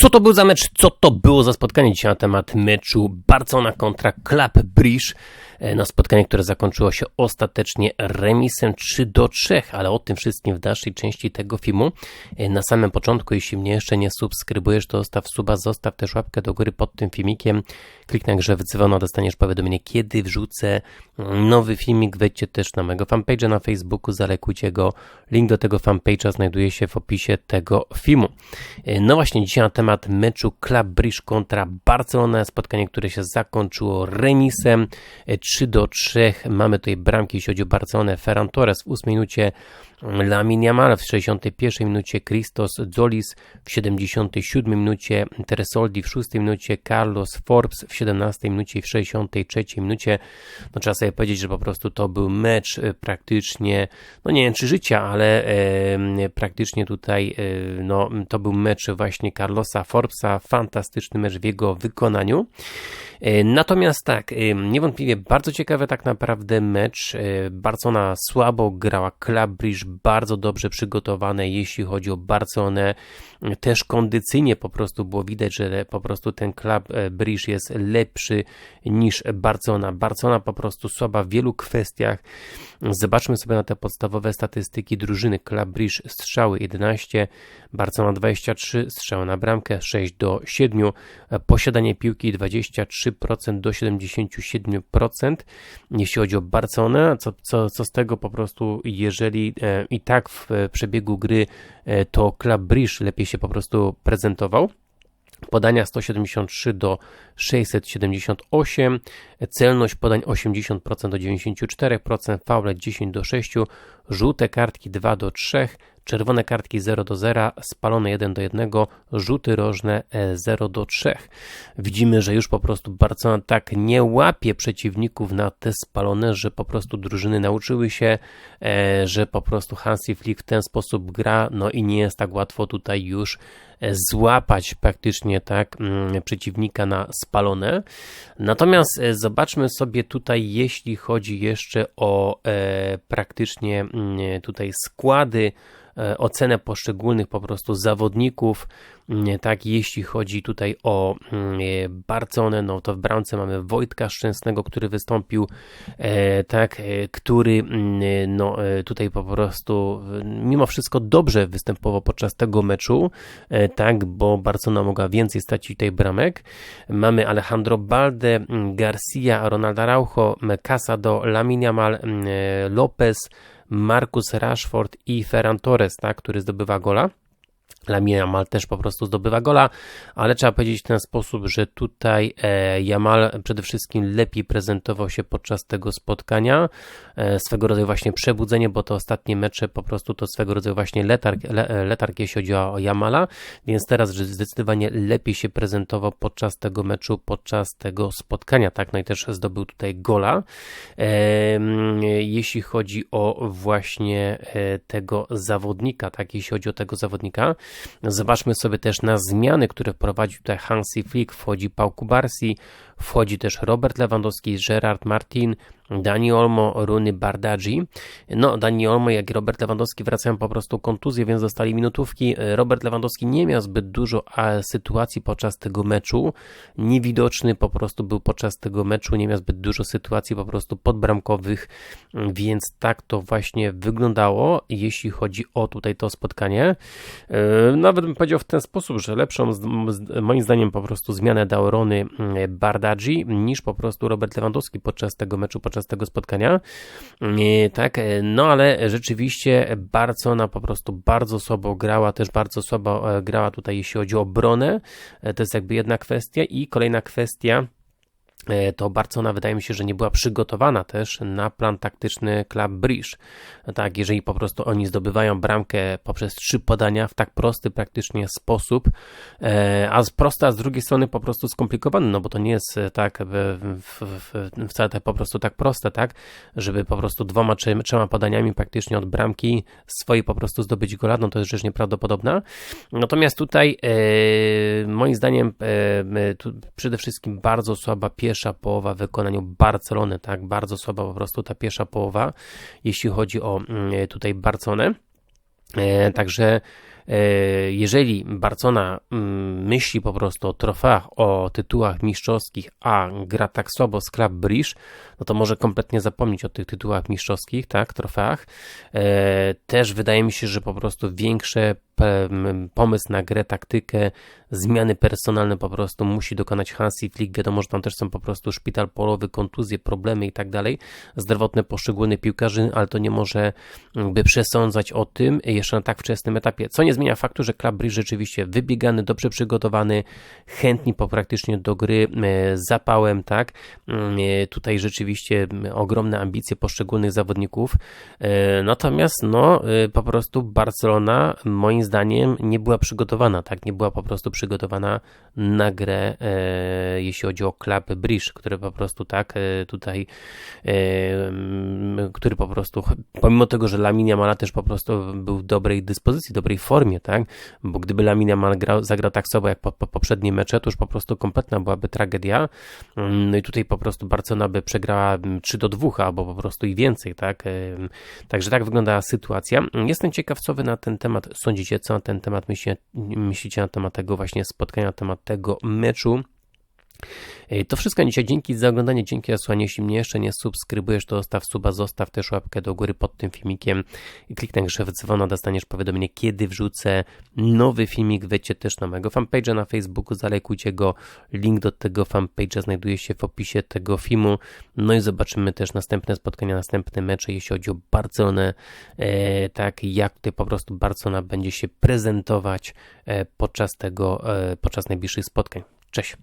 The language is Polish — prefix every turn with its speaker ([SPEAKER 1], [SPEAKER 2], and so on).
[SPEAKER 1] Co to był za mecz? Co to było za spotkanie dzisiaj na temat meczu Barcelona kontra Club Brugge? E, na spotkanie, które zakończyło się ostatecznie remisem 3 do 3, ale o tym wszystkim w dalszej części tego filmu. E, na samym początku, jeśli mnie jeszcze nie subskrybujesz, to zostaw suba, zostaw też łapkę do góry pod tym filmikiem. Kliknij na grze wycywono, dostaniesz powiadomienie, kiedy wrzucę nowy filmik. Wejdźcie też na mojego fanpage'a na Facebooku, zalekujcie go. Link do tego fanpage'a znajduje się w opisie tego filmu. E, no właśnie, dzisiaj na temat meczu Club Brugge kontra Barcelona, spotkanie, które się zakończyło remisem 3 do 3. Mamy tutaj bramki, jeśli chodzi o Barcelonę. Ferran Torres w 8 minucie, Lamin Yamal w 61 minucie, Christos Zolis w 77 minucie, Teresoldi w 6 minucie, Carlos Forbes w 17 minucie i w 63 minucie. No trzeba sobie powiedzieć, że po prostu to był mecz e, praktycznie, no nie wiem czy życia, ale e, praktycznie tutaj e, no to był mecz właśnie Carlosa Forbesa, fantastyczny mecz w jego wykonaniu. E, natomiast tak, e, niewątpliwie bardzo ciekawy tak naprawdę mecz. E, Barcelona słabo grała, Brugge bardzo dobrze przygotowane, jeśli chodzi o Barcelonę. Też kondycyjnie po prostu było widać, że po prostu ten Brugge jest lepszy niż Barcelona. Barcelona po prostu słaba w wielu kwestiach. Zobaczmy sobie na te podstawowe statystyki drużyny. Brugge strzały 11, Barcelona 23, strzały na bramkę 6 do 7, posiadanie piłki 23% do 77%. Jeśli chodzi o Barcelonę, co, co, co z tego po prostu, jeżeli e, i tak w przebiegu gry e, to Club Brugge lepiej się po prostu prezentował. Podania 173 do 678, celność podań 80% do 94%, faule 10 do 6, żółte kartki 2 do 3, czerwone kartki 0 do 0, spalone 1 do 1, rzuty rożne 0 e, do 3. Widzimy, że już po prostu Barcelona tak nie łapie przeciwników na te spalone, że po prostu drużyny nauczyły się, e, że po prostu Hansi Flick w ten sposób gra, no i nie jest tak łatwo tutaj już e, złapać praktycznie tak mm, przeciwnika na spalone. Natomiast zobaczmy sobie tutaj, jeśli chodzi jeszcze o praktycznie mm, tutaj składy ocenę poszczególnych po prostu zawodników, mm, tak, jeśli chodzi tutaj o mm, e, Barconę, no to w bramce mamy Wojtka Szczęsnego, który wystąpił, e, tak, który mm, no tutaj po prostu mimo wszystko dobrze występował podczas tego meczu, tak, bo Barcona mogła więcej stracić tutaj bramek. Mamy Alejandro Balde, Garcia, Ronaldo Araujo, Casado, Laminia Mal, Lopez, Marcus Rashford i Ferran Torres, tak, który zdobywa gola. Lamine Jamal też po prostu zdobywa gola, ale trzeba powiedzieć w ten sposób, że tutaj e, Jamal przede wszystkim lepiej prezentował się podczas tego spotkania. E, swego rodzaju właśnie przebudzenie, bo to ostatnie mecze po prostu to swego rodzaju właśnie letarg, le, letarg jeśli chodzi o Jamala, więc teraz zdecydowanie lepiej się prezentował podczas tego meczu, podczas tego spotkania, tak, no i też zdobył tutaj gola. E, jeśli chodzi o właśnie tego zawodnika, tak, jeśli chodzi o tego zawodnika, Zobaczmy sobie też na zmiany, które wprowadził tutaj Hansi Flick. Wchodzi Pau Kubarsi, wchodzi też Robert Lewandowski, Gerard Martin, Dani Olmo, Runy Bardadzi. No, Dani Olmo, jak i Robert Lewandowski wracają po prostu kontuzje, więc dostali minutówki. Robert Lewandowski nie miał zbyt dużo sytuacji podczas tego meczu. Niewidoczny po prostu był podczas tego meczu, nie miał zbyt dużo sytuacji po prostu podbramkowych, więc tak to właśnie wyglądało, jeśli chodzi o tutaj to spotkanie. E, nawet bym powiedział w ten sposób, że lepszą, moim zdaniem, po prostu zmianę dał Rony Bardadzi niż po prostu Robert Lewandowski podczas tego meczu, podczas podczas tego spotkania. Tak, no ale rzeczywiście Barcona po prostu bardzo słabo grała, też bardzo słabo e, grała tutaj, jeśli chodzi o obronę. E, to jest jakby jedna kwestia. I kolejna kwestia E, to Barcona wydaje mi się, że nie była przygotowana też na plan taktyczny Club Brugge. Tak, jeżeli po prostu oni zdobywają bramkę poprzez trzy podania w tak prosty praktycznie sposób, e, a z prosta, a z drugiej strony po prostu skomplikowany, no bo to nie jest e, tak w, w, w, wcale tak po prostu tak proste, tak, żeby po prostu dwoma, czy, trzema podaniami praktycznie od bramki swojej po prostu zdobyć gola, no to jest rzecz nieprawdopodobna. Natomiast tutaj moim zdaniem przede wszystkim bardzo słaba pierwsza pierwsza połowa w wykonaniu Barcelony, tak, bardzo słaba po prostu ta pierwsza połowa, jeśli chodzi o mm, tutaj Barcelonę. E, także jeżeli Barcona mm, myśli po prostu o trofeach, o tytułach mistrzowskich, a gra tak słabo z Club Brugge, no to może kompletnie zapomnieć o tych tytułach mistrzowskich, tak, trofeach. Też wydaje mi się, że po prostu większe pomysł na grę, taktykę, zmiany personalne po prostu musi dokonać Hansi Flick. Wiadomo, że tam też są po prostu szpital polowy, kontuzje, problemy i tak dalej, zdrowotne poszczególnych piłkarzy, ale to nie może by przesądzać o tym jeszcze na tak wczesnym etapie, co nie zmienia faktu, że Club Brugge rzeczywiście wybiegany, dobrze przygotowany, chętni po praktycznie do gry, e, zapałem, tak, e, tutaj rzeczywiście ogromne ambicje poszczególnych zawodników, e, natomiast no, po prostu Barcelona moim zdaniem nie była przygotowana, tak? Nie była po prostu przygotowana na grę, e, jeśli chodzi o Club Bridge, który po prostu tak e, tutaj, e, który po prostu, pomimo tego, że Laminia Mala też po prostu był w dobrej dyspozycji, dobrej formie, tak? Bo gdyby Laminia Mal grał, zagrał tak samo jak po, po poprzednie mecze, to już po prostu kompletna byłaby tragedia. No i tutaj po prostu Barcelona by przegrała 3 do 2 albo po prostu i więcej, tak? E, także tak wygląda sytuacja. Jestem ciekaw, co wy na ten temat sądzicie co na ten temat myślicie, myślicie na temat tego właśnie spotkania, na temat tego meczu. To wszystko dzisiaj. Dzięki za oglądanie, dzięki za słuchanie. Jeśli mnie jeszcze nie subskrybujesz, to zostaw suba, zostaw też łapkę do góry pod tym filmikiem kliknij grzew dzwona, dostaniesz powiadomienie, kiedy wrzucę nowy filmik. Wejdźcie też na mojego fanpage'a na Facebooku, zalejkujcie go. Link do tego fanpage'a znajduje się w opisie tego filmu. No i zobaczymy też następne spotkania, następne mecze, jeśli chodzi o Barcelonę. E, tak, jak tutaj po prostu Barcelona będzie się prezentować e, podczas tego, e, podczas najbliższych spotkań. Cześć!